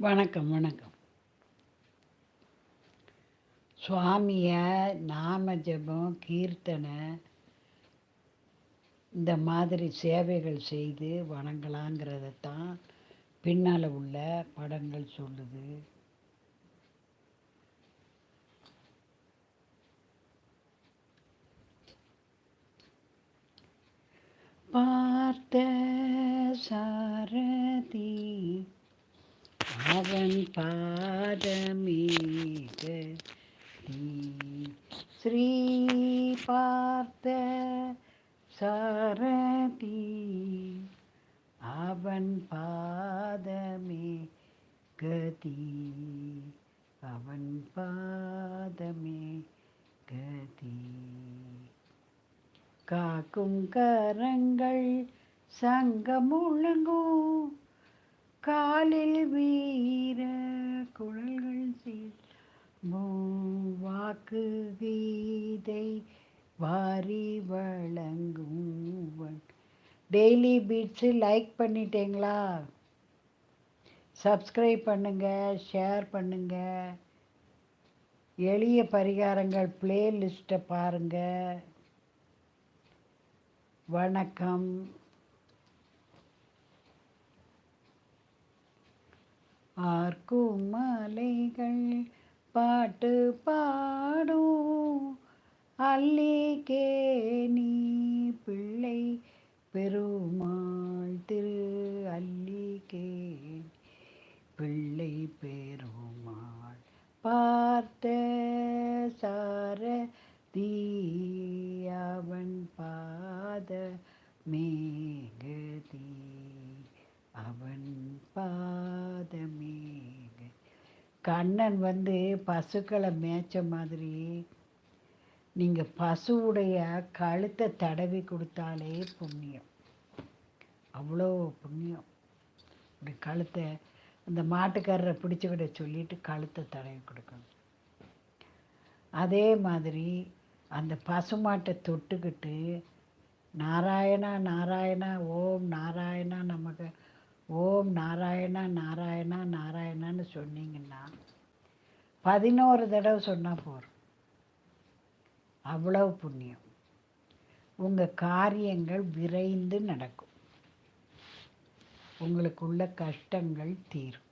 வணக்கம் வணக்கம். சுவாமியை நாம ஜபம் கீர்த்தனை இந்த மாதிரி சேவைகள் செய்து வணங்கலாங்கிறத தான் பின்னால் உள்ள படங்கள் சொல்லுது பார்த்த சாரதி அவன் பாதமீக ஸ்ரீ பார்த்த சாரதி. அவன் பாதமே கதி. அவன் பாதமே கதி. காக்கும் கரங்கள் சங்கம் முழங்கும் காலில் வீ வாக்கு கீதை வாரி வழங்கும் டெய்லி பீட்ஸு லைக் பண்ணிட்டீங்களா? சப்ஸ்கிரைப் பண்ணுங்கள் ஷேர் பண்ணுங்கள் எளிய பரிகாரங்கள் பிளேலிஸ்ட்டை பாருங்கள் வணக்கம். ஆர்க்கும் மலைகள் பாட்டு பாடும். அல்லிக்கே நீ பிள்ளை பெருமாள் திரு. அல்லிக்கே பிள்ளை பெருமாள் பார்த்த சார தீயவன் பாத மேகதி. அவன் பாதமே கண்ணன் வந்து பசுக்களை மேய்ச்ச மாதிரி நீங்கள் பசுவுடைய கழுத்தை தடவி கொடுத்தாலே புண்ணியம். அவ்வளோ புண்ணியம். இப்படி கழுத்தை அந்த மாட்டுக்காரரை பிடிச்சிக்கிட்ட சொல்லிட்டு கழுத்தை தடவி கொடுக்கணும். அதே மாதிரி அந்த பசுமாட்டை தொட்டுக்கிட்டு நாராயணா நாராயணா ஓம் நாராயணா நமக்கு ஓம் நாராயணா நாராயணா நாராயணான்னு சொன்னீங்கன்னா பதினோரு தடவை சொன்னால் போகிறோம் அவ்வளவு புண்ணியம். உங்கள் காரியங்கள் விரைந்து நடக்கும். உங்களுக்குள்ள கஷ்டங்கள் தீரும்.